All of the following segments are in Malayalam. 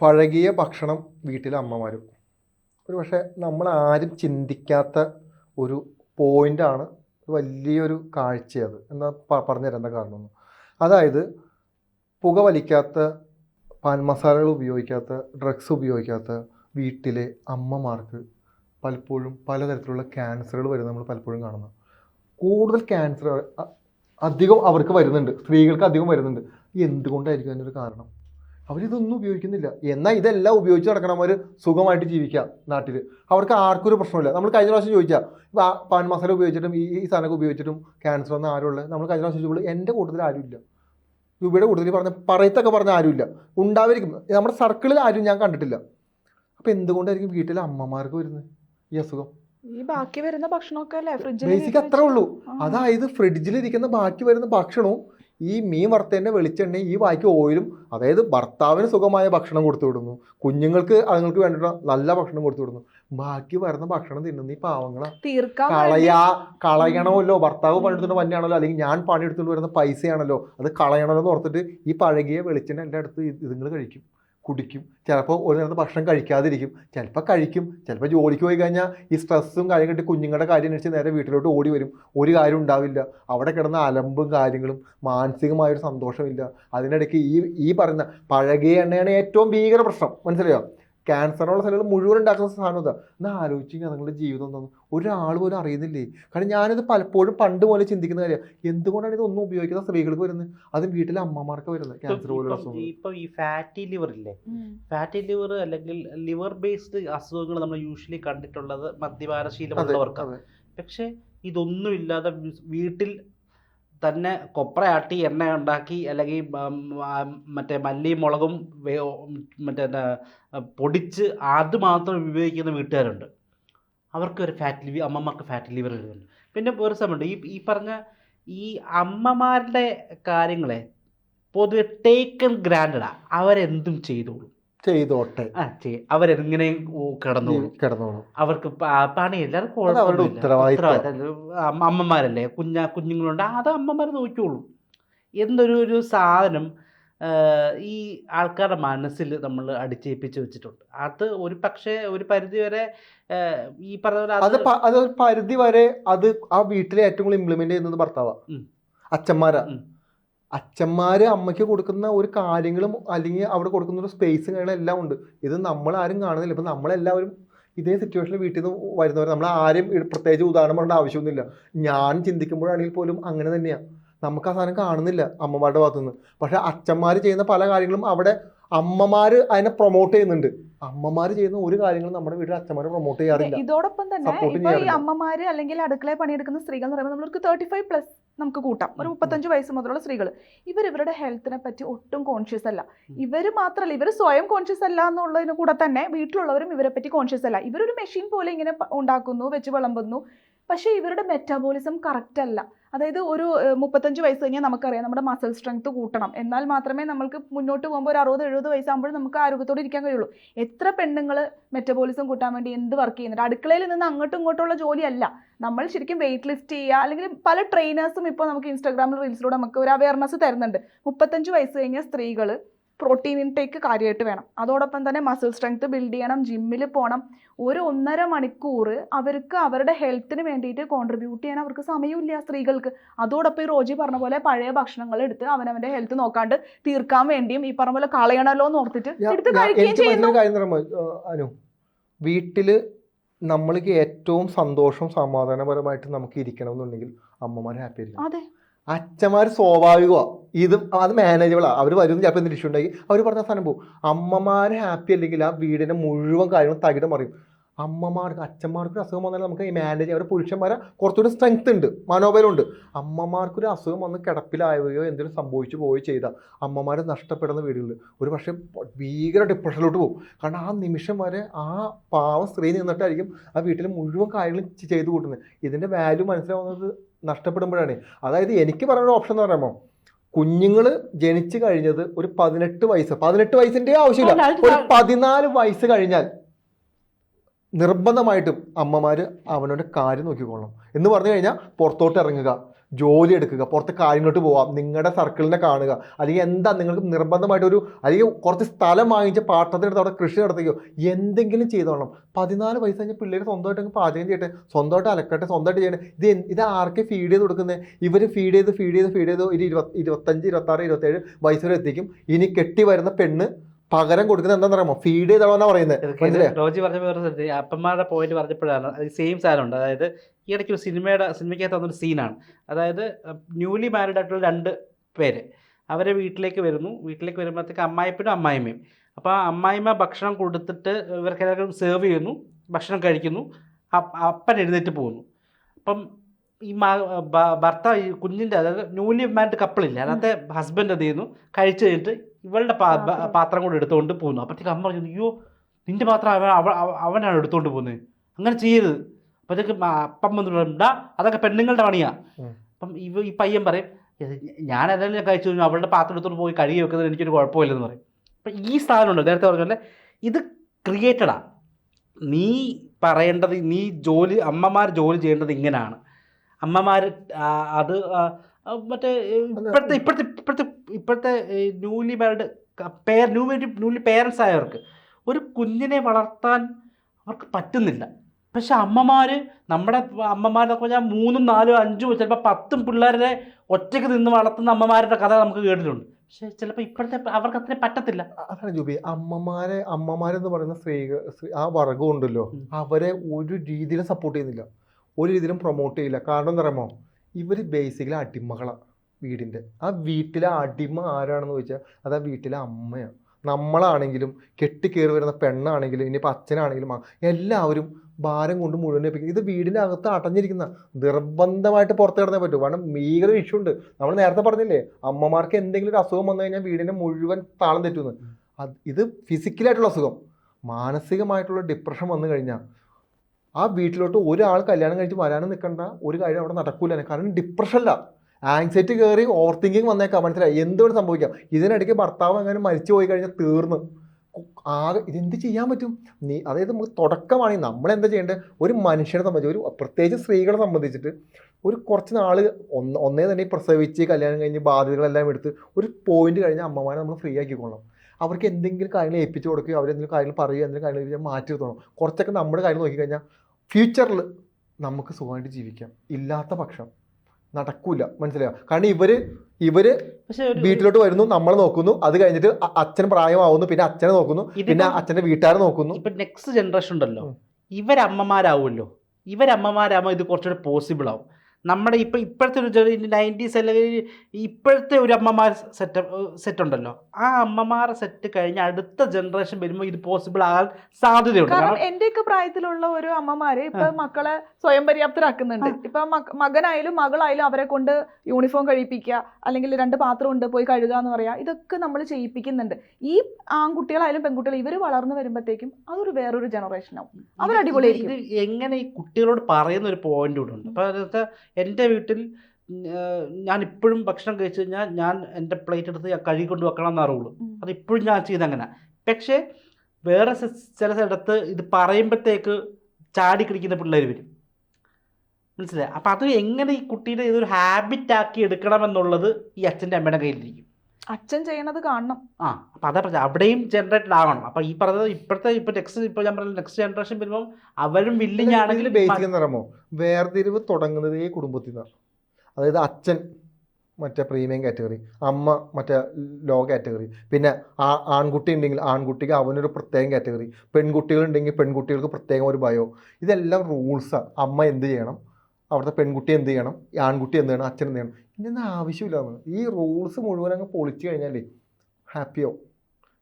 പഴകിയ ഭക്ഷണം വീട്ടിലെ അമ്മമാരും. ഒരു പക്ഷേ നമ്മൾ ആരും ചിന്തിക്കാത്ത ഒരു പോയിന്റാണ് വലിയൊരു കാഴ്ചയത് എന്നാൽ പറഞ്ഞുതരാം എന്താ കാരണം അതായത് പുക വലിക്കാത്ത പാൻ മസാലകൾ ഉപയോഗിക്കാത്ത ഡ്രഗ്സ് ഉപയോഗിക്കാത്ത വീട്ടിലെ അമ്മമാർക്ക് പലപ്പോഴും പലതരത്തിലുള്ള ക്യാൻസറുകൾ വരുന്നത് നമ്മൾ പലപ്പോഴും കാണുന്നു. കൂടുതൽ ക്യാൻസർ അധികം അവർക്ക് വരുന്നുണ്ട്. സ്ത്രീകൾക്ക് അധികം വരുന്നുണ്ട്. എന്തുകൊണ്ടായിരിക്കും അതിനൊരു കാരണം? അവരിതൊന്നും ഉപയോഗിക്കുന്നില്ല. എന്നാൽ ഇതെല്ലാം ഉപയോഗിച്ച് നടക്കണം അവർ സുഖമായിട്ട് ജീവിക്കാം നാട്ടിൽ അവർക്ക് ആർക്കൊരു ഒരു പ്രശ്നമില്ല നമ്മൾ കഴിഞ്ഞ പ്രാവശ്യം ചോദിച്ചാൽ ഇപ്പോൾ ആ പാൻ മസാല ഉപയോഗിച്ചിട്ടും ഈ ഈ സാധനമൊക്കെ ഉപയോഗിച്ചിട്ടും ക്യാൻസർ വന്ന ആരുള്ളത് നമ്മൾ കഴിഞ്ഞ പ്രാവശ്യം ചോദിച്ചപ്പോൾ എന്റെ കൂട്ടത്തിൽ ആരുമില്ല. രൂപയുടെ കൂടുതൽ പറഞ്ഞ പറയത്തൊക്കെ പറഞ്ഞ ആരുമില്ല. ഉണ്ടാവായിരിക്കും നമ്മുടെ സർക്കിളിൽ ആരും ഞാൻ കണ്ടിട്ടില്ല. അപ്പോൾ എന്തുകൊണ്ടായിരിക്കും വീട്ടിലെ അമ്മമാർക്ക് വരുന്നത്? ഈ അസുഖം. ഈ ബാക്കി വരുന്ന ഭക്ഷണമൊക്കെ അല്ലേ? ഫ്രിഡ്ജിൽ ബേസിക് അത്രേ ഉള്ളൂ. അതായത് ഫ്രിഡ്ജിലിരിക്കുന്ന ബാക്കി വരുന്ന ഭക്ഷണവും ഈ മീൻ വറുത്തതിന്റെ വെളിച്ചെണ്ണയും ഈ വായിക്ക് ഓയിലും അതായത് ഭർത്താവിന് സുഖമായ ഭക്ഷണം കൊടുത്തു വിടുന്നു. കുഞ്ഞുങ്ങൾക്ക് അതുങ്ങൾക്ക് വേണ്ടിയിട്ട് നല്ല ഭക്ഷണം കൊടുത്തു വിടുന്നു. ബാക്കി വരുന്ന ഭക്ഷണം തിന്നുന്ന ഈ പാവങ്ങളാ. കളയാ കളയണമല്ലോ. ഭർത്താവ് പണിയെടുത്തുകൊണ്ട് വന്നെയാണല്ലോ. അല്ലെങ്കിൽ ഞാൻ പണിയെടുത്തുകൊണ്ട് വരുന്ന പൈസയാണല്ലോ. അത് കളയണമല്ലോ എന്ന് ഓർത്തിട്ട് ഈ പഴകിയ വെളിച്ചെണ്ണ എന്റെ അടുത്ത് ഇതുങ്ങൾ കഴിക്കും. കുടിക്കും. ചിലപ്പോൾ ഒരു നേരത്തെ ഭക്ഷണം കഴിക്കാതിരിക്കും. ചിലപ്പോൾ കഴിക്കും. ചിലപ്പോൾ ജോലിക്ക് പോയി കഴിഞ്ഞാൽ ഈ സ്ട്രെസ്സും കാര്യം കിട്ടി കുഞ്ഞുങ്ങളുടെ കാര്യം അന്വേഷിച്ച് നേരെ വീട്ടിലോട്ട് ഓടി വരും. ഒരു കാര്യം ഉണ്ടാവില്ല. അവിടെ കിടന്ന അലമ്പും കാര്യങ്ങളും മാനസികമായൊരു സന്തോഷമില്ല. അതിനിടയ്ക്ക് ഈ ഈ പറയുന്ന പഴകിയ എണ്ണയാണ് ഏറ്റവും ഭീകര പ്രശ്നം. മനസ്സിലായോ? ക്യാൻസറുള്ള സാധനങ്ങൾ മുഴുവൻ ഉണ്ടാക്കുന്ന സാധനം ഇതാ. എന്നാൽ ആലോചിക്കുക നിങ്ങളുടെ ജീവിതം എന്താണെന്ന് ഒരാൾ പോലും അറിയുന്നില്ലേ? കാരണം ഞാനിത് പലപ്പോഴും പണ്ട് പോലെ ചിന്തിക്കുന്ന കാര്യം. എന്തുകൊണ്ടാണ് ഇതൊന്നും ഉപയോഗിക്കുന്ന സ്ത്രീകൾക്ക് വരുന്നത്? അത് വീട്ടിലെ അമ്മമാർക്ക് വരുന്നത്. ക്യാൻസർ പോലുള്ള ഇപ്പം ഈ ഫാറ്റി ലിവർ ഇല്ലേ? ഫാറ്റി ലിവർ അല്ലെങ്കിൽ ലിവർ ബേസ്ഡ് അസുഖങ്ങൾ നമ്മൾ യൂഷ്വലി കണ്ടിട്ടുള്ളത് മദ്യപാന അതെ ശീലമുള്ളവർക്കാണ് അതെ. പക്ഷേ ഇതൊന്നുമില്ലാതെ വീട്ടിൽ തന്നെ കൊപ്രയാട്ടി എണ്ണ ഉണ്ടാക്കി അല്ലെങ്കിൽ മറ്റേ മല്ലിയും മുളകും മറ്റേ പൊടിച്ച് അത് മാത്രം ഉപയോഗിക്കുന്ന വീട്ടുകാരുണ്ട്. അവർക്ക് ഒരു ഫാറ്റ് ലിവർ അമ്മമാർക്ക് ഫാറ്റ് ലിവർ വരുന്നുണ്ട് പിന്നെ ഒരു സമയമുണ്ട് ഈ ഈ പറഞ്ഞ ഈ അമ്മമാരുടെ കാര്യങ്ങളെ പൊതുവെ ടേക്കൺ ഗ്രാൻഡഡാ അവരെന്തും ചെയ്തോളും. ചെയ്തോട്ടെ. ആ ചെയ്യും അവരെങ്ങനെയും കിടന്നോളും? കിടന്നോളും. അവർക്ക് പണി അത് അവരുടെ ഉത്തരവാദിത്തം. അമ്മമാരല്ലേ? കുഞ്ഞ കുഞ്ഞുങ്ങളുണ്ട്. അത് അമ്മമാർ നോക്കിക്കോളും. എന്തൊരു ഒരു സാധനം ഈ ആൾക്കാരുടെ മനസ്സിൽ നമ്മൾ അടിച്ചേൽപ്പിച്ച് വെച്ചിട്ടുണ്ട്. അത് ഒരു പക്ഷേ ഒരു പരിധി വരെ ഈ പറഞ്ഞ അത് അത് പരിധി വരെ അത് ആ വീട്ടിലെ ഏറ്റവും കൂടുതൽ ഇംപ്ലിമെന്റ് ചെയ്യുന്നത് ഭർത്താവാ. ഉം. അച്ഛന്മാരാ. ഉം. അച്ഛന്മാര് അമ്മയ്ക്ക് കൊടുക്കുന്ന ഒരു കാര്യങ്ങളും അല്ലെങ്കിൽ അവിടെ കൊടുക്കുന്ന ഒരു സ്പേസും കാര്യങ്ങളും എല്ലാം ഉണ്ട്. ഇത് നമ്മൾ ആരും കാണുന്നില്ല. ഇപ്പം നമ്മളെല്ലാവരും ഇതേ സിറ്റുവേഷനിൽ വീട്ടിൽ നിന്ന് വരുന്നവർ നമ്മൾ ആരും പ്രത്യേകിച്ച് ഉദാഹരണം പറയേണ്ട ആവശ്യമൊന്നുമില്ല. ഞാൻ ചിന്തിക്കുമ്പോഴാണെങ്കിൽ പോലും അങ്ങനെ തന്നെയാണ് നമുക്ക് ആ സാധനം കാണുന്നില്ല അമ്മമാരുടെ ഭാഗത്തുനിന്ന്. പക്ഷേ അച്ഛന്മാർ ചെയ്യുന്ന പല കാര്യങ്ങളും അവിടെ അമ്മമാര് അതിനെ പ്രൊമോട്ട് ചെയ്യുന്നുണ്ട്. അമ്മമാർ ചെയ്യുന്ന ഒരു കാര്യങ്ങളും നമ്മുടെ വീട്ടിൽ അച്ഛന്മാരെ പ്രൊമോട്ട് ചെയ്യാറില്ല. ഇതോടൊപ്പം തന്നെ ഇപ്പൊ ഈ അമ്മമാർ അമ്മമാര് അല്ലെങ്കിൽ അടുക്കളയിൽ പണിയെടുക്കുന്ന സ്ത്രീകൾ എന്ന് പറയുമ്പോൾ നമ്മൾക്ക് തേർട്ടി ഫൈവ് പ്ലസ് നമുക്ക് കൂട്ടാം. ഒരു. മുപ്പത്തഞ്ച് വയസ്സ് മുതലുള്ള സ്ത്രീകൾ ഇവർ ഇവരുടെ ഹെൽത്തിനെ പറ്റി ഒട്ടും കോൺഷ്യസ് അല്ല. ഇവർ മാത്രമല്ല ഇവർ സ്വയം കോൺഷ്യസ് അല്ല എന്നുള്ളതിന് കൂടെ തന്നെ വീട്ടിലുള്ളവരും ഇവരെ പറ്റി കോൺഷ്യസ് അല്ല. ഇവരൊരു മെഷീൻ പോലെ ഇങ്ങനെ ഉണ്ടാക്കുന്നു വെച്ച് വിളമ്പുന്നു. പക്ഷേ ഇവരുടെ മെറ്റാബോളിസം കറക്റ്റ് അല്ല. അതായത് ഒരു മുപ്പത്തഞ്ച് വയസ്സ് കഴിഞ്ഞാൽ നമുക്കറിയാം നമ്മുടെ മസിൽ സ്ട്രെങ്ത് കൂട്ടണം. എന്നാൽ മാത്രമേ നമുക്ക് മുന്നോട്ട് പോകുമ്പോൾ ഒരു അറുപത് എഴുപത് വയസ്സാകുമ്പോൾ നമുക്ക് ആരോഗ്യത്തോടെ ഇരിക്കാൻ കഴിയുള്ളൂ. എത്ര പെണ്ണുങ്ങൾ മെറ്റബോളിസം കൂട്ടാൻ വേണ്ടി എന്ത് വർക്ക് ചെയ്യുന്നുണ്ട്? അടുക്കളയിൽ നിന്ന് അങ്ങോട്ടും ഇങ്ങോട്ടുള്ള ജോലിയല്ല. നമ്മൾ ശരിക്കും വെയിറ്റ് ലിഫ്റ്റ് ചെയ്യുക അല്ലെങ്കിൽ പല ട്രെയിനേഴ്സും ഇപ്പോൾ നമുക്ക് ഇൻസ്റ്റാഗ്രാമിൽ റീൽസിലൂടെ നമുക്ക് ഒരു അവയർനെസ് തരുന്നുണ്ട്. മുപ്പത്തഞ്ച് വയസ്സ് കഴിഞ്ഞ സ്ത്രീകൾ പ്രോട്ടീൻ ഇൻടേക്ക് കാര്യമായിട്ട് വേണം. അതോടൊപ്പം തന്നെ മസിൽ സ്ട്രെങ്ത് ബിൽഡ് ചെയ്യണം ജിമ്മിൽ പോകണം ഒരു ഒന്നര മണിക്കൂർ അവർക്ക് അവരുടെ ഹെൽത്തിന് വേണ്ടിയിട്ട് കോൺട്രിബ്യൂട്ട് ചെയ്യാൻ അവർക്ക് സമയമില്ല സ്ത്രീകൾക്ക്. അതോടൊപ്പം ഈ റോജി പറഞ്ഞ പോലെ പഴയ ഭക്ഷണങ്ങൾ എടുത്ത് അവനവന്റെ ഹെൽത്ത് നോക്കാണ്ട് തീർക്കാൻ വേണ്ടിയും ഈ പറഞ്ഞ പോലെ കളയണല്ലോ എന്ന് ഓർത്തിട്ട് എടുത്ത് കഴിക്കുകയും ചെയ്യുന്നു. വീട്ടിൽ നമ്മൾക്ക് ഏറ്റവും സന്തോഷം സമാധാനപരമായിട്ട് നമുക്ക് ഇരിക്കണം എന്നുണ്ടെങ്കിൽ അമ്മമാർ ഹാപ്പി ആയിരിക്കും അതെ. അച്ഛന്മാർ സ്വാഭാവികമാണ് ഇത് അത് മാനേജബിളാണ് അവർ വരുന്ന ചിലപ്പോൾ എന്തെങ്കിലും ഇഷ്യൂ ഉണ്ടെങ്കിൽ അവർ പറഞ്ഞ സാധനം പോകും. അമ്മമാർ ഹാപ്പി അല്ലെങ്കിൽ ആ വീടിന്റെ മുഴുവൻ കാര്യങ്ങളും തകിടം മറിയും. അമ്മമാർക്ക് അച്ഛന്മാർക്ക് ഒരു അസുഖം വന്നാൽ നമുക്ക് ഈ മാനേജ് അവർ പുരുഷന്മാരെ കുറച്ചുകൂടി സ്ട്രെങ്ത് ഉണ്ട്. മനോബലമുണ്ട് അമ്മമാർക്കൊരു അസുഖം വന്ന് കിടപ്പിലായവയോ എന്തെങ്കിലും സംഭവിച്ചു പോവുകയോ ചെയ്താൽ അമ്മമാരെ നഷ്ടപ്പെടുന്ന വീടുകളിൽ ഒരു പക്ഷേ ഭീകര ഡിപ്രഷനിലോട്ട് പോകും. കാരണം ആ നിമിഷം വരെ ആ പാവം സ്ത്രീ നിന്നിട്ടായിരിക്കും ആ വീട്ടിൽ മുഴുവൻ കാര്യങ്ങളും ചെയ്തു കൂട്ടുന്നത് ഇതിന്റെ വാല്യൂ മനസ്സിലാവുന്നത് നഷ്ടപ്പെടുമ്പോഴാണ്. അതായത് എനിക്ക് പറയുന്ന ഓപ്ഷൻ എന്ന് പറയുമ്പോൾ കുഞ്ഞുങ്ങൾ ജനിച്ചു കഴിഞ്ഞത് ഒരു പതിനെട്ട് വയസ്സ്. പതിനെട്ട് വയസ്സിന്റെ ആവശ്യമില്ല. ഒരു പതിനാല് വയസ്സ് കഴിഞ്ഞാൽ നിർബന്ധമായിട്ടും അമ്മമാർ അവനവന്റെ കാര്യം നോക്കിക്കൊള്ളണം. എന്ന് പറഞ്ഞു കഴിഞ്ഞാൽ പുറത്തോട്ട് ഇറങ്ങുക. ജോലി എടുക്കുക പുറത്ത് കാര്യങ്ങളോട്ട് പോവാം നിങ്ങളുടെ സർക്കിളിനെ കാണുക അല്ലെങ്കിൽ എന്താ നിങ്ങൾക്ക് നിർബന്ധമായിട്ടൊരു അല്ലെങ്കിൽ കുറച്ച് സ്ഥലം വാങ്ങിച്ച് പാട്ടത്തിനടുത്ത് അവിടെ കൃഷി നടത്തുകയോ എന്തെങ്കിലും ചെയ്തോളണം. പതിനാല് വയസ്സ് കഴിഞ്ഞ പിള്ളേർ സ്വന്തമായിട്ട് പാചകം ചെയ്യട്ടെ സ്വന്തമായിട്ട് അലക്കട്ടെ സ്വന്തമായിട്ട് ചെയ്യട്ടെ. ഇത് ഇത് ആർക്കെ ഫീഡ് ചെയ്ത് കൊടുക്കുന്നത് ഇവർ ഫീഡ് ചെയ്ത് ഫീഡ് ചെയ്ത് ഫീഡ് ചെയ്ത് ഒരു ഇരുപത് ഇരുപത്തഞ്ച് ഇരുപത്താറ് ഇരുപത്തേഴ് വയസ്സ് വരെ എത്തിക്കും. ഇനി കെട്ടി വരുന്ന പെണ്ണ് പകരം കൊടുക്കുന്ന എന്താണെന്ന് പറയുമ്പോൾ ഫീഡ് ചെയ്താണെന്നാ പറയുന്നത്? റോജി പറഞ്ഞ അപ്പന്മാരുടെ പോയിന്റ് പറഞ്ഞപ്പോഴാണ് സെയിം സെയിം സാധനമുണ്ട് അതായത് ഈ ഇടയ്ക്ക് ഒരു സിനിമയുടെ സിനിമയ്ക്കകത്ത് വന്നൊരു സീനാണ്. അതായത് ന്യൂലി മാരീഡ് ആയിട്ടുള്ള രണ്ട് പേര്. അവരെ വീട്ടിലേക്ക് വരുന്നു. വീട്ടിലേക്ക് വരുമ്പോഴത്തേക്ക് അമ്മായിപ്പനും അമ്മായിമ്മയും. അപ്പോൾ ആ അമ്മായിമ്മ ഭക്ഷണം കൊടുത്തിട്ട് ഇവർക്ക് എല്ലാവർക്കും സെർവ് ചെയ്യുന്നു. ഭക്ഷണം കഴിക്കുന്നു. അപ്പൻ എഴുന്നേറ്റ് പോകുന്നു. അപ്പം ഈ മ- ഭർത്താവ് ഈ കുഞ്ഞിന്റെ അതായത് ന്യൂലി മാരിഡ് കപ്പിളില്ല അതിനകത്തെ ഹസ്ബൻഡ് എന്ത് ചെയ്യുന്നു? കഴിച്ചു കഴിഞ്ഞിട്ട് ഇവളുടെ പാത്രം. കൂടെ എടുത്തുകൊണ്ട് പോകുന്നു. അപ്പോഴത്തേക്ക് അമ്മ പറഞ്ഞു അയ്യോ നിന്റെ പാത്രം അവൻ അവ- അവ- അവനാണ് എടുത്തുകൊണ്ട് പോകുന്നത്. അങ്ങനെ ചെയ്യരുത്. അപ്പം വന്ന് പറയും, അതൊക്കെ പെണ്ണുങ്ങളുടെ പണിയാ. അപ്പം ഇവ ഈ പയ്യൻ പറയും "ഇത് ഞാൻ ഏതായാലും കഴിച്ചു കഴിഞ്ഞു അവളുടെ പാത്രം എടുത്തോണ്ട് പോയി കഴുകി വെക്കുന്നത് എനിക്കൊരു കുഴപ്പമില്ലെന്ന് പറയും. അപ്പം ഈ സാധനമുണ്ട് നേരത്തെ പറഞ്ഞ പോലെ ഇത് ക്രിയേറ്റഡാ. നീ പറയേണ്ടത് നീ ജോലി അമ്മമാർ ജോലി ചെയ്യേണ്ടത് ഇങ്ങനെയാണ് അമ്മമാർ അത് മറ്റേ ഇപ്പോഴത്തെ ഇപ്പോഴത്തെ ഇപ്പോഴത്തെ ഇപ്പോഴത്തെ ന്യൂലി മാരിഡ് പേർ ന്യൂ ന്യൂലി പേരൻസ് ആയവർക്ക് ഒരു കുഞ്ഞിനെ വളർത്താൻ അവർക്ക് പറ്റുന്നില്ല. പക്ഷെ അമ്മമാർ നമ്മുടെ അമ്മമാരെന്നൊക്കെ പറഞ്ഞാൽ മൂന്നും നാലും അഞ്ചും ചിലപ്പോൾ പത്തും പിള്ളേരെ ഒറ്റയ്ക്ക് നിന്ന് വളർത്തുന്ന അമ്മമാരുടെ കഥ നമുക്ക് കേട്ടിട്ടുണ്ട്. പക്ഷെ ചിലപ്പോൾ ഇപ്പോഴത്തെ അവർക്ക് അത്രയും പറ്റത്തില്ല. അതാണ് ജൂബി. അമ്മമാരെ അമ്മമാരെന്ന് പറയുന്ന സ്ത്രീകൾ സ്ത്രീ- ആ വർഗം ഉണ്ടല്ലോ അവരെ ഒരു രീതിയിലും സപ്പോർട്ട് ചെയ്യുന്നില്ല. ഒരു രീതിയിലും പ്രൊമോട്ട് ചെയ്യില്ല. കാരണം എന്താ പറയുമോ ഇവർ ബേസിക്കലി അടിമകളാണ് വീടിന്റെ ആ വീട്ടിലെ അടിമ ആരാണെന്ന് ചോദിച്ചാൽ അത് ആ വീട്ടിലെ അമ്മയാണ് നമ്മളാണെങ്കിലും കെട്ടിക്കേറി വരുന്ന പെണ്ണാണെങ്കിലും ഇനിയിപ്പോൾ അച്ഛനാണെങ്കിലും എല്ലാവരും ഭാരം കൊണ്ട് മുഴുവൻ ലഭിക്കും ഇത് വീടിന്റെ അകത്ത് അടഞ്ഞിരിക്കുന്ന നിർബന്ധമായിട്ട് പുറത്ത് കിടന്നേ പറ്റൂ. കാരണം ഭീകര ഇഷ്യൂ ഉണ്ട്. നമ്മൾ നേരത്തെ പറഞ്ഞില്ലേ അമ്മമാർക്ക് എന്തെങ്കിലും ഒരു അസുഖം വന്നു കഴിഞ്ഞാൽ വീടിനെ മുഴുവൻ താളം തെറ്റുന്നു അത് ഇത് ഫിസിക്കലായിട്ടുള്ള അസുഖം. മാനസികമായിട്ടുള്ള ഡിപ്രഷൻ വന്നു കഴിഞ്ഞാൽ ആ വീട്ടിലോട്ട് ഒരാൾ കല്യാണം കഴിച്ച് വരാനും നിൽക്കേണ്ട ഒരു കാര്യം അവിടെ നടക്കൂല. കാരണം ഡിപ്രഷനല്ല ആങ്സൈറ്റി കയറി ഓവർ തിങ്കിങ് വന്നേക്കാം. മനസ്സിലായി? എന്തുകൊണ്ട് സംഭവിക്കാം? ഇതിനിടയ്ക്ക് ഭർത്താവ് അങ്ങനെ മരിച്ചു പോയി കഴിഞ്ഞാൽ തീർന്ന്. ആകെ ഇതെന്ത് ചെയ്യാൻ പറ്റും? നീ അതായത് നമുക്ക് തുടക്കമാണെങ്കിൽ നമ്മൾ എന്താ ചെയ്യേണ്ടത്? ഒരു മനുഷ്യനെ സംബന്ധിച്ച് ഒരു പ്രത്യേകിച്ച് സ്ത്രീകളെ സംബന്ധിച്ചിട്ട് ഒരു കുറച്ച് നാൾ ഒന്ന് ഒന്നേ തന്നെ പ്രസവിച്ച് കല്യാണം കഴിഞ്ഞ് ബാധ്യതകളെല്ലാം എടുത്ത് ഒരു പോയിന്റ് കഴിഞ്ഞ് അമ്മമാരെ നമ്മൾ ഫ്രീ ആക്കിക്കൊള്ളണം അവർക്ക് എന്തെങ്കിലും കാര്യങ്ങൾ ഏൽപ്പിച്ചു കൊടുക്കുകയോ അവരെന്തെങ്കിലും കാര്യങ്ങൾ പറയുകയോ എന്തെങ്കിലും കാര്യങ്ങൾ മാറ്റി നിർത്തണം. കുറച്ചൊക്കെ നമ്മുടെ കാര്യം നോക്കിക്കഴിഞ്ഞാൽ ഫ്യൂച്ചറിൽ നമുക്ക് സുഖമായിട്ട് ജീവിക്കാം. ഇല്ലാത്ത പക്ഷം നടക്കൂല. മനസ്സിലായോ? കാരണം ഇവർ ഇവർ വീട്ടിലോട്ട് വരുന്നു നമ്മൾ നോക്കുന്നു. അത് കഴിഞ്ഞിട്ട് അച്ഛൻ പ്രായമാവുന്നു പിന്നെ അച്ഛനെ നോക്കുന്നു പിന്നെ അച്ഛന്റെ വീട്ടുകാരെ നോക്കുന്നു. ഇപ്പൊ നെക്സ്റ്റ് ജനറേഷൻ ഉണ്ടല്ലോ. ഇവരമ്മമാരാവുമല്ലോ. ഇവരമ്മമാരാകുമ്പോൾ ഇത് കുറച്ചുകൂടെ പോസിബിൾ ആവും. നമ്മുടെ ഇപ്പം ഇപ്പോഴത്തെ ഒരു നയന്റീസ് അല്ലെങ്കിൽ ഇപ്പോഴത്തെ ഒരു അമ്മമാർ സെറ്റ് സെറ്റ് ഉണ്ടല്ലോ. ആ അമ്മമാരെ സെറ്റ് കഴിഞ്ഞ് അടുത്ത ജനറേഷൻ വരുമ്പോൾ ഇത് പോസിബിൾ ആകാൻ സാധ്യതയുണ്ട്. കാരണം പ്രായത്തിലുള്ള ഒരു അമ്മമാര് ഇപ്പൊ മക്കളെ സ്വയം പര്യാപ്തരാക്കുന്നുണ്ട്. ഇപ്പൊ മക- മകനായാലും മകളായാലും അവരെ കൊണ്ട് യൂണിഫോം കഴിപ്പിക്കുക അല്ലെങ്കിൽ രണ്ട് പാത്രം ഉണ്ട് പോയി കഴുകുക എന്ന് പറയാ ഇതൊക്കെ നമ്മൾ ചെയ്യിപ്പിക്കുന്നുണ്ട്. ഈ ആൺകുട്ടികളായാലും പെൺകുട്ടികൾ ഇവർ വളർന്നു വരുമ്പോഴത്തേക്കും അതൊരു വേറൊരു ജനറേഷൻ ആവും. അടിപൊളി അവരടിപൊളിയായിരിക്കും. ഇത് എങ്ങനെ ഈ കുട്ടികളോട് പറയുന്ന ഒരു പോയിന്റ് കൂടെ ഉണ്ട്. അതെന്ന് എന്റെ വീട്ടിൽ ഞാൻ ഇപ്പോഴും ഭക്ഷണം കഴിച്ചു കഴിഞ്ഞാൽ ഞാൻ എന്റെ പ്ലേറ്റ് എടുത്ത് ഞാൻ കഴുകി കൊണ്ട് വെക്കണം എന്ന് അത് ഇപ്പോഴും ഞാൻ ചെയ്തങ്ങനെ. പക്ഷേ വേറെ ചില സ്ഥലത്ത് ഇത് പറയുമ്പോഴത്തേക്ക് ചാടി കിടിക്കുന്ന പിള്ളേർ വരും. മനസ്സിലായി? അപ്പം അത് എങ്ങനെ ഈ കുട്ടീനെ ഇതൊരു ഹാബിറ്റാക്കി എടുക്കണമെന്നുള്ളത് ഈ അച്ഛന്റെ അമ്മയുടെ കയ്യിലിരിക്കും. അച്ഛൻ ചെയ്യണത് കാണണം. ആ അപ്പം അതാ പറഞ്ഞത് അവിടെയും ജനറേറ്റഡ് ആവണം. അപ്പം ഈ പറഞ്ഞത് ഇപ്പോഴത്തെ ഇപ്പോൾ നെക്സ്റ്റ് ഇപ്പോൾ ഞാൻ പറഞ്ഞ നെക്സ്റ്റ് ജനറേഷൻ വരുമ്പോൾ അവരും വില്ലിങ് ആണെങ്കിൽ ബേസിക് എന്ന് പറയുമ്പോൾ വേർതിരിവ് തുടങ്ങുന്നതേ കുടുംബത്തിൽ നിന്നാണ്. അതായത് അച്ഛൻ മറ്റേ പ്രീമിയം കാറ്റഗറി അമ്മ മറ്റേ ലോ കാറ്റഗറി പിന്നെ ആ ആൺകുട്ടി ഉണ്ടെങ്കിൽ ആൺകുട്ടിക്ക് അവനൊരു പ്രത്യേകം കാറ്റഗറി പെൺകുട്ടികളുണ്ടെങ്കിൽ പെൺകുട്ടികൾക്ക് പ്രത്യേകം ഒരു ഭയോ ഇതെല്ലാം റൂൾസാണ് അമ്മ എന്ത് ചെയ്യണം? അവിടുത്തെ പെൺകുട്ടി എന്ത് ചെയ്യണം? ആൺകുട്ടി എന്ത് ചെയ്യണം? അച്ഛൻ എന്ത് ചെയ്യണം? ഇതിനൊന്നും ആവശ്യമില്ല. ഈ റൂൾസ് മുഴുവൻ അങ്ങ് പൊളിച്ചു കഴിഞ്ഞാലേ ഹാപ്പിയോ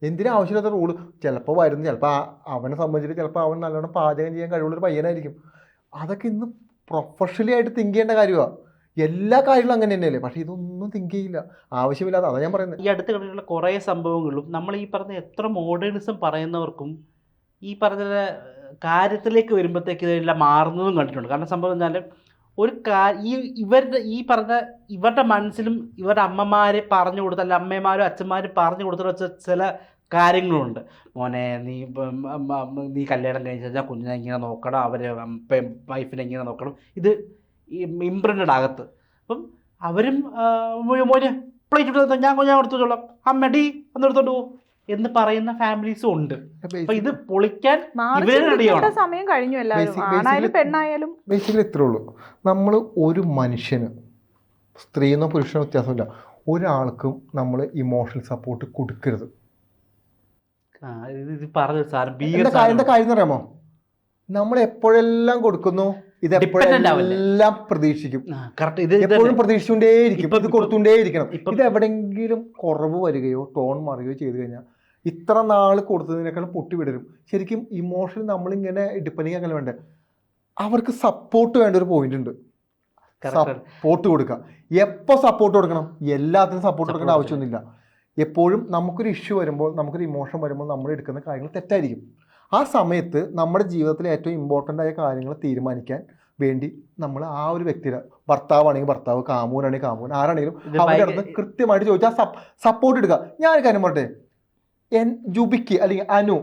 എന്തിനാ ആവശ്യമില്ലാത്ത റൂൾ ചിലപ്പോൾ വരുന്നു. ചിലപ്പോൾ അവനെ സംബന്ധിച്ചിട്ട് ചിലപ്പോൾ അവൻ നല്ലോണം പാചകം ചെയ്യാൻ കഴിവുള്ളൊരു പയ്യനായിരിക്കും. അതൊക്കെ ഇന്ന് പ്രൊഫഷണലി ആയിട്ട് തിങ്ക് ചെയ്യേണ്ട കാര്യമാണ് എല്ലാ കാര്യങ്ങളും അങ്ങനെ തന്നെയല്ലേ. പക്ഷേ ഇതൊന്നും തിങ്ക് ചെയ്യില്ല. ആവശ്യമില്ലാതെ അതാ ഞാൻ പറയുന്നത് ഈ അടുത്ത കണ്ടിട്ടുള്ള കുറേ സംഭവങ്ങളും നമ്മൾ ഈ പറഞ്ഞ എത്ര മോഡേണിസം പറയുന്നവർക്കും ഈ പറഞ്ഞ കാര്യത്തിലേക്ക് വരുമ്പോഴത്തേക്ക് ഇതെല്ലാം മാറുന്നതും കണ്ടിട്ടുണ്ട്. കാരണം സംഭവം എന്നാൽ ഒരു കാ ഈ ഇവരുടെ ഈ പറഞ്ഞ ഇവരുടെ മനസ്സിലും ഇവരുടെ അമ്മമാരെ പറഞ്ഞു കൊടുത്ത അല്ല അമ്മമാരും അച്ഛന്മാരും പറഞ്ഞു കൊടുത്ത വെച്ച ചില കാര്യങ്ങളുണ്ട്. മോനെ നീ അമ്മ- അമ്മ- നീ കല്യാണം കഴിഞ്ഞ് കഴിഞ്ഞാൽ കുഞ്ഞിനെ ഇങ്ങനെ നോക്കണം അവരെ വൈഫിനെ ഇങ്ങനെ നോക്കണം. ഇത് ഈ ഇമ്പ്രിന്റഡ് അകത്ത്. അപ്പം അവരും മോനെ പ്ലേറ്റ് എടുത്ത് ഞാൻ ഞാൻ കൊടുത്തോളാം അമ്മടി ഒന്ന് എടുത്തോണ്ട് പോകും എന്ന് പറയുന്ന ഫാമിലീസും ഉണ്ട്. അപ്പൊ ഇത് പൊളിക്കാൻ സമയം കഴിഞ്ഞു ആണായാലും പെണ്ണായാലും. ബേസിക്കലി ഇത്രേ ഉള്ളൂ. നമ്മൾ ഒരു മനുഷ്യന് സ്ത്രീയെന്നോ പുരുഷനോ വ്യത്യാസമില്ല. ഒരാൾക്കും നമ്മൾ ഇമോഷണൽ സപ്പോർട്ട് കൊടുക്കരുത്. ഇത് സാർ എന്താ കാര്യം എന്ന് അറിയാമോ നമ്മൾ എപ്പോഴെല്ലാം കൊടുക്കുന്നു ഇത്? എപ്പോഴെല്ലാം പ്രതീക്ഷിക്കും. എപ്പോഴും. പ്രതീക്ഷിച്ചുകൊണ്ടേയിരിക്കും. ഇപ്പം- ഇത് കൊടുത്തുകൊണ്ടേയിരിക്കണം. ഇത് എവിടെയെങ്കിലും കുറവ് വരികയോ ടോൺ മാറുകയോ ചെയ്തു കഴിഞ്ഞാൽ ഇത്ര നാൾ കൊടുത്തതിനേക്കാളും പൊട്ടി വിടരും ശരിക്കും ഇമോഷണൽ നമ്മളിങ്ങനെ ഡിപ്പെൻഡിങ് അങ്ങനെ വേണ്ട അവർക്ക് സപ്പോർട്ട് വേണ്ട ഒരു പോയിന്റ് ഉണ്ട്. സപ്പോർട്ട് കൊടുക്കുക എപ്പോൾ സപ്പോർട്ട് കൊടുക്കണം? എല്ലാത്തിനും സപ്പോർട്ട് കൊടുക്കേണ്ട ആവശ്യമൊന്നുമില്ല. എപ്പോഴും നമുക്കൊരു ഇഷ്യൂ വരുമ്പോൾ നമുക്കൊരു ഇമോഷൻ വരുമ്പോൾ നമ്മൾ എടുക്കുന്ന കാര്യങ്ങൾ തെറ്റായിരിക്കും. ആ സമയത്ത് നമ്മുടെ ജീവിതത്തിലെ ഏറ്റവും ഇമ്പോർട്ടന്റ് ആയ കാര്യങ്ങൾ തീരുമാനിക്കാൻ വേണ്ടി നമ്മൾ ആ ഒരു വ്യക്തിയുടെ ഭർത്താവാണെങ്കിൽ ഭർത്താവ് കാമൂനാണെങ്കിൽ കാമൂൻ ആരാണെങ്കിലും അവരുടെ അടുത്ത് കൃത്യമായിട്ട് ചോദിച്ചാൽ സപ്പോർട്ട് എടുക്കുക. ഞാൻ കാര്യം പറട്ടെ എൻ ജുബിക്ക് അല്ലെങ്കിൽ അനു.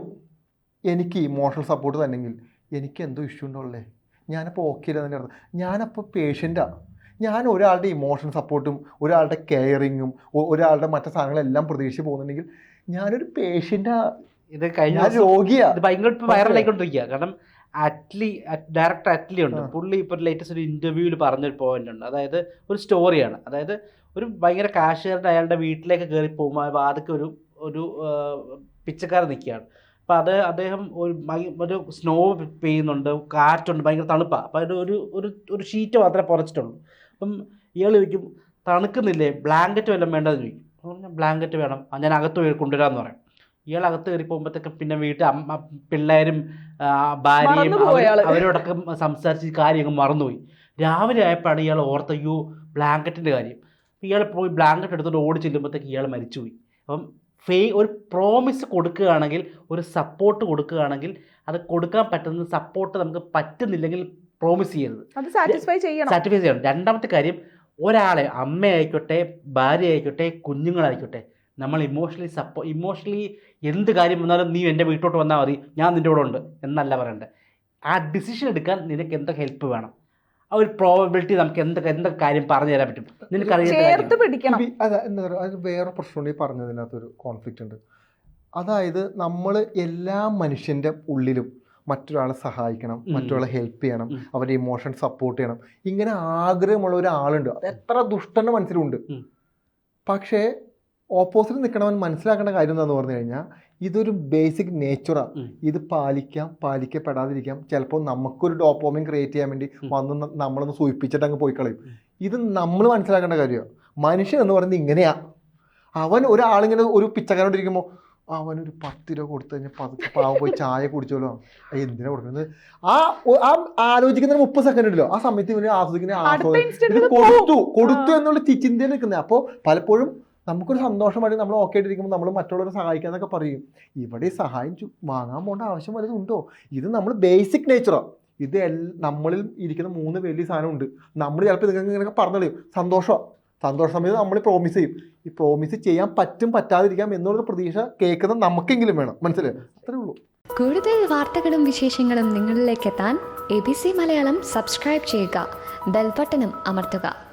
എനിക്ക് ഇമോഷണൽ സപ്പോർട്ട് തന്നെങ്കിൽ എനിക്ക് എന്തോ ഇഷ്യൂ ഉണ്ടോളേ? ഞാനപ്പോൾ ഓക്കെ ഇല്ല തന്നെ അർത്ഥം ഞാനപ്പോൾ പേഷ്യന്റാണ് ഞാൻ ഒരാളുടെ ഇമോഷൻ സപ്പോർട്ടും ഒരാളുടെ കെയറിങ്ങും ഒരാളുടെ മറ്റു സാധനങ്ങളെല്ലാം പ്രതീക്ഷിച്ച് പോകുന്നുണ്ടെങ്കിൽ ഞാനൊരു പേഷ്യന്റാ ഇത് കഴിഞ്ഞ രോഗിയാണ് ഭയങ്കര വൈറലായിക്കൊണ്ടിരിക്കുക കാരണം അറ്റ്ലി ഡയറക്ടർ അറ്റ്ലി ഉണ്ട്. പുള്ളി ഇപ്പോൾ ലേറ്റസ്റ്റ് ഒരു ഇന്റർവ്യൂവിൽ പറഞ്ഞൊരു പോയിന്റ് ഉണ്ട്. അതായത് ഒരു സ്റ്റോറിയാണ് അതായത് ഒരു ഭയങ്കര കാശുകാരുടെ അയാളുടെ വീട്ടിലേക്ക് കയറി പോകുമ്പോൾ അതൊക്കെ ഒരു ഒരു പിച്ചക്കാരൻ നിൽക്കുകയാണ്. അപ്പം അത് അദ്ദേഹം ഒരു ഒരു സ്നോ പെയ്യുന്നുണ്ട് കാറ്റുണ്ട് ഭയങ്കര തണുപ്പാണ് അപ്പം അതിന് ഒരു ഒരു ഒരു ഷീറ്റ് മാത്രമേ പുറച്ചിട്ടുള്ളൂ അപ്പം ഇയാൾ ചോദിക്കും തണുക്കുന്നില്ലേ? ബ്ലാങ്കറ്റ് വല്ലതും വേണ്ടതെന്ന് ചോദിക്കും. അപ്പം ബ്ലാങ്കറ്റ് വേണം. ആ, ഞാൻ അകത്ത് പോയി കൊണ്ടുവരാമെന്ന് പറയും. ഇയാൾ അകത്ത് കയറി പോകുമ്പോഴത്തേക്ക് പിന്നെ വീട്ടിൽ അമ്മ പിള്ളേരും ഭാര്യയും അവരോടൊക്കെ സംസാരിച്ച് കാര്യങ്ങൾ മറന്നുപോയി. രാവിലെ ആയപ്പോഴാണ് ഇയാൾ ഓർത്ത അയ്യോ ബ്ലാങ്കറ്റിന്റെ കാര്യം. ഇയാൾ പോയി ബ്ലാങ്കറ്റ് എടുത്തിട്ട് ഓടി ചെല്ലുമ്പോഴത്തേക്ക് ഇയാൾ മരിച്ചുപോയി. അപ്പം ഫേ ഒരു പ്രോമിസ് കൊടുക്കുകയാണെങ്കിൽ ഒരു സപ്പോർട്ട് കൊടുക്കുകയാണെങ്കിൽ അത് കൊടുക്കാൻ പറ്റുന്ന സപ്പോർട്ട് നമുക്ക് പറ്റുന്നില്ലെങ്കിൽ പ്രോമിസ് ചെയ്യരുത്. അത് സാറ്റിസ്ഫൈ ചെയ്യണം. സാറ്റിസ്ഫൈ ചെയ്യണം. രണ്ടാമത്തെ കാര്യം ഒരാളെ അമ്മയായിക്കോട്ടെ ഭാര്യ ആയിക്കോട്ടെ കുഞ്ഞുങ്ങളായിക്കോട്ടെ നമ്മൾ ഇമോഷണലി സപ്പോ ഇമോഷണലി എന്ത് കാര്യം വന്നാലും നീ എന്റെ വീട്ടിലോട്ട് വന്നാൽ മതി ഞാൻ നിന്റെ കൂടെ ഉണ്ട് എന്നല്ല പറയണ്ടേ. ആ ഡിസിഷൻ എടുക്കാൻ നിനക്ക് എന്തൊക്കെ ഹെൽപ്പ് വേണം. ആ ഒരു പ്രോബിലിറ്റി നമുക്ക് എന്തൊക്കെ എന്തൊക്കെ കാര്യം പറഞ്ഞു തരാൻ പറ്റും? നിനക്ക് കാര്യം? ചേർത്ത് പിടിക്കണം. ഇപ്പി- അതാ എന്താ പറയുക അത് വേറെ പ്രശ്നമുണ്ട് ഈ പറഞ്ഞതിനകത്തൊരു കോൺഫ്ലിക്റ്റ് ഉണ്ട്. അതായത് നമ്മൾ എല്ലാ മനുഷ്യന്റെ ഉള്ളിലും മറ്റൊരാളെ സഹായിക്കണം മറ്റൊരാളെ ഹെൽപ്പ് ചെയ്യണം അവരുടെ ഇമോഷൻ സപ്പോർട്ട് ചെയ്യണം. ഇങ്ങനെ ആഗ്രഹമുള്ള ഒരാളുണ്ട്. അത് എത്ര ദുഷ്ടന്റെ മനസ്സിലുണ്ട്. പക്ഷേ ഓപ്പോസിറ്റ് നിൽക്കണവൻ മനസ്സിലാക്കേണ്ട കാര്യം എന്താണെന്ന് പറഞ്ഞു കഴിഞ്ഞാൽ ഇതൊരു ബേസിക് നേച്ചറാണ്. ഇത് പാലിക്കാം പാലിക്കപ്പെടാതിരിക്കാം. ചിലപ്പോൾ നമുക്കൊരു ഡോപ്പോമിൻ ക്രിയേറ്റ് ചെയ്യാൻ വേണ്ടി. വന്ന് നമ്മളൊന്ന് സൂചിപ്പിച്ചിട്ട് അങ്ങ് പോയി കളയും. ഇത് നമ്മൾ മനസ്സിലാക്കേണ്ട കാര്യമാണ് മനുഷ്യൻ എന്ന് പറയുന്നത് ഇങ്ങനെയാ. അവൻ ഒരാളിങ്ങനെ ഒരു പിച്ചക്കാരോണ്ടിരിക്കുമ്പോൾ അവനൊരു പത്ത് രൂപ കൊടുത്തു കഴിഞ്ഞാൽ പതുക്കെ പാവ പോയി ചായ കുടിച്ചോലോ എന്തിനാ കൊടുക്കുന്നത് ആ ആ ആലോചിക്കുന്ന മുപ്പത് സെക്കൻഡ് ഉണ്ടല്ലോ ആ സമയത്ത് ഇവന് ആസ്വദിക്കുന്ന ആസ്വദിക്കും കൊടുത്തു കൊടുത്തു എന്നുള്ള ചിന്തയിൽ നിൽക്കുന്നത്. അപ്പോൾ പലപ്പോഴും നമുക്കൊരു സന്തോഷമായിട്ട് നമ്മൾ ഓക്കെ ആയിട്ടിരിക്കുമ്പോൾ നമ്മൾ മറ്റുള്ളവരെ സഹായിക്കുക എന്നൊക്കെ പറയും. ഇവിടെ സഹായം വാങ്ങാൻ പോകേണ്ട ആവശ്യം ഉണ്ടോ ഇത് നമ്മൾ ബേസിക് നേച്ചറാണ് ഇത് എൽ നമ്മളിൽ ഇരിക്കുന്ന മൂന്ന് വലിയ സാധനമുണ്ട്. നമ്മൾ ചിലപ്പോൾ ഇതൊക്കെ ഇങ്ങനെ പറഞ്ഞു സന്തോഷം സന്തോഷ സമയത്ത് നമ്മൾ പ്രോമിസ് ചെയ്യും. ഈ പ്രോമിസ് ചെയ്യാൻ പറ്റും പറ്റാതിരിക്കാം എന്നുള്ള പ്രതീക്ഷ കേൾക്കുന്നത് നമുക്കെങ്കിലും വേണം. മനസ്സിലായോ? അത്രേ ഉള്ളൂ. കൂടുതൽ വാർത്തകളും വിശേഷങ്ങളും നിങ്ങളിലേക്ക് എത്താൻ A B C Malayalam subscribe ചെയ്യുക. ബെൽബട്ടനും അമർത്തുക.